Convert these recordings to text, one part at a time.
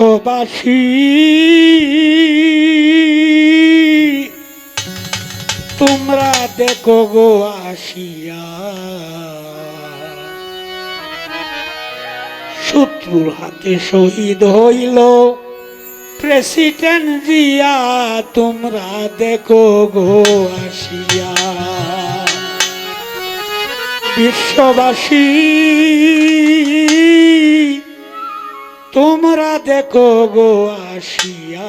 বিশ্ববাসী তোমরা দেখো গো আসিয়া। শত্রুর হাতে শহীদ হইল। প্রেসিডেন্ট জিয়া, তোমরা দেখো গো আসিয়া। বিশ্ববাসী তোমরা দেখো গো আসিয়া।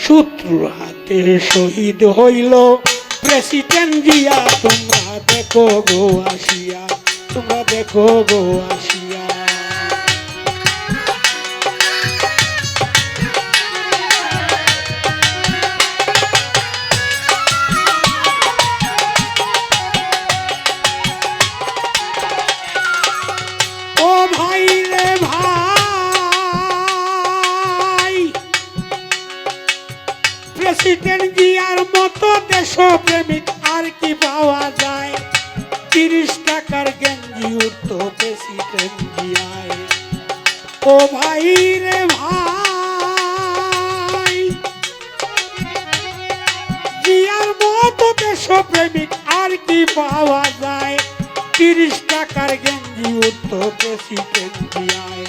শত্রু হাতে শহীদ হইল। প্রেসিডেন্ট দিয়া তোমরা দেখো গো আসিয়া। তোমরা দেখো গো আসিয়া। মতো দেশপ্রেমিক আর কি পাওয়া যায়? তিরিশ টাকার গেঞ্জি উঠত প্রেসিডেন্ট জিয়ায় ও ভাই রে ভাই, জিয়ার মতো দেশপ্রেমিক আর কি পাওয়া যায়? তিরিশ টাকার গেঞ্জি উঠত প্রেসিডেন্ট জিয়ায়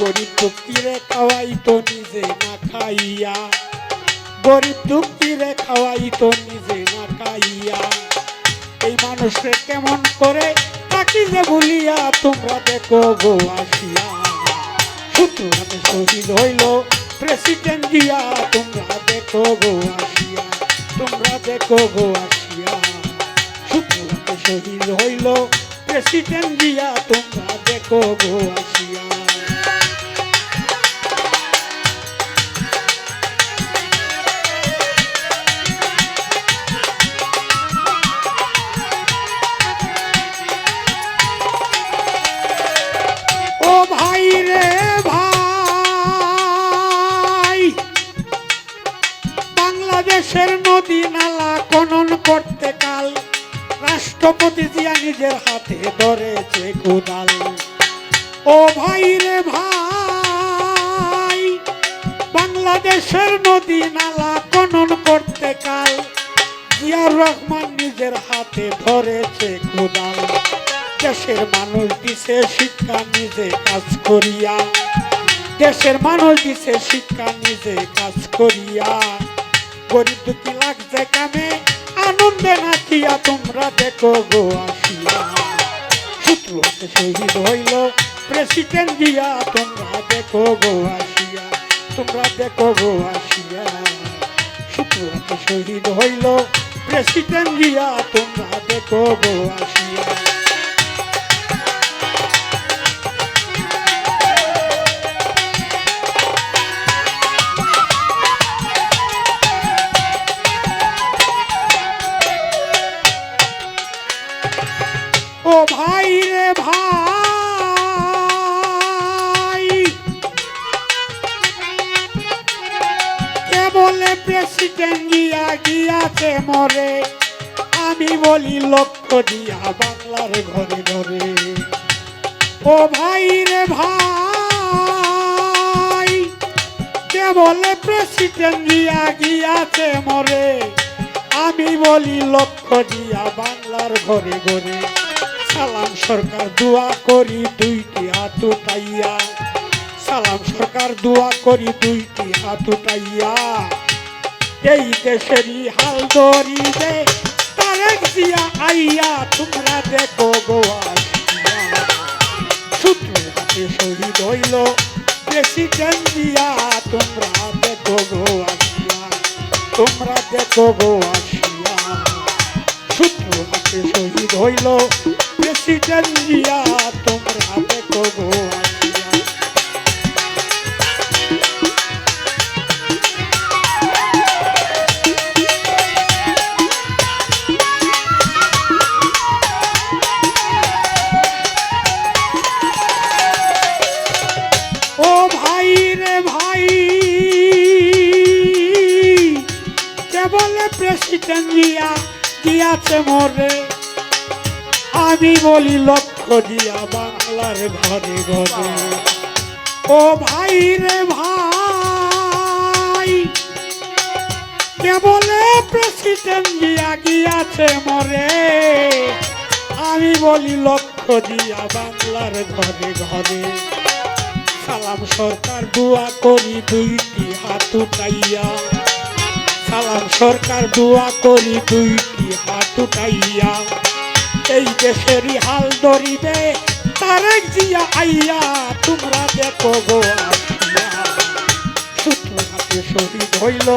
গরিব দুঃখীরে খাওয়াই তো নিজে না খাইয়া। গরিব দুঃখীরে খাওয়াই তো নিজে না খাইয়া। এই মানুষে কেমন করে তাকি যে ভুলিয়া তোমরা দেখো গো আসিয়া। হাতে শহীদ হইল প্রেসিডেন্ট দিয়া, তোমরা দেখো গো আসিয়া, তোমরা দেখো গো আসিয়া। হাতে শহীদ হইল প্রেসিডেন্ট দিয়া, তোমরা দেখো গো আসিয়া। বাংলাদেশের নদী নালা খনন করতে কাল। রাষ্ট্রপতি জিয়া নিজের হাতে ধরেছে কোদাল। ও ভাই রে ভাই, বাংলাদেশের নদী নালা খনন করতে কাল। জিয়াউর রহমান নিজের হাতে ধরেছে কোদাল। দেশের মানুষ দিছে শিক্ষা, নিজে কাজ করিয়া। দেশের মানুষ দিছে শিক্ষা, নিজে কাজ করিয়া। গরিব দুঃখী লাগছে কামে আনন্দে নাচিয়া তোমরা দেখো গো আসিয়া। শত্রু হতে শহীদ হইল প্রেসিডেন্ট দিয়া তোমরা দেখো গো আসিয়া। তোমরা দেখো গো আসিয়া। শত্রু হতে শহীদ হইল প্রেসিডেন্ট দিয়া তোমরা দেখো গো আসিয়া। বলে প্রেসিডেন্ট গিয়া গিয়াছে মরে। আমি বলি লক্ষ্য দিয়া বাংলার ঘরে ঘরে। ও ভাই রে ভাই, কে বলে প্রেসিডেন্ট গিয়া গিয়াছে মরে? আমি বলি লক্ষ্য দিয়া বাংলার ঘরে ঘরে। সালাম সরকার, দোয়া করি দুইটি হাত উঠাইয়া। সালাম সরকার, দোয়া করি দুইটি হাত উঠাইয়া। এই দেশেরই হাল ধরি দে তারেক জিয়া আইয়া তোমরা দেখো গোয়া সূত্র হাতে শহীদ হইল, প্রেসিডেন্ট দিয়া তোমরা দেখো গো আসিয়া তোমরা দেখো গো আসিয়া সূত্র হাতে শহীদ হইল, প্রেসিডেন্ট দিয়া প্রেসিডেন্ট দিয়া দিয়াছে মরে। আমি বলি, লক্ষ্য দিয়া বাংলার ঘরে ঘরে। ও ভাই রে ভাই, কেবলে প্রেসিডেন্ট দিয়া গিয়াছে মরে। আমি বলি, লক্ষ্য দিয়া বাংলার ঘরে ঘরে। সালাম সরকার দোয়া করি দুইটি হাত উঠাইয়া। সালাম, সরকার দোয়া করি দুইটি হাত উঠাইয়া। এই দেশেরই হাল ধরিবে তারেক জিয়া আইয়া, তোমরা দেখো গো হাতে শহীদ হইল,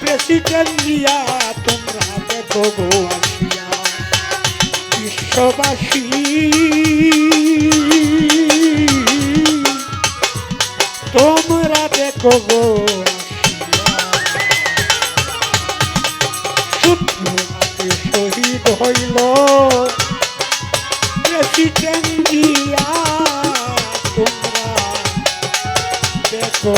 প্রেসিডেন্ট জিয়া তোমরা দেখো গো বিশ্ববাসী। তোমরা দেখো গো হইল। প্রেসিডেন্ট দেখো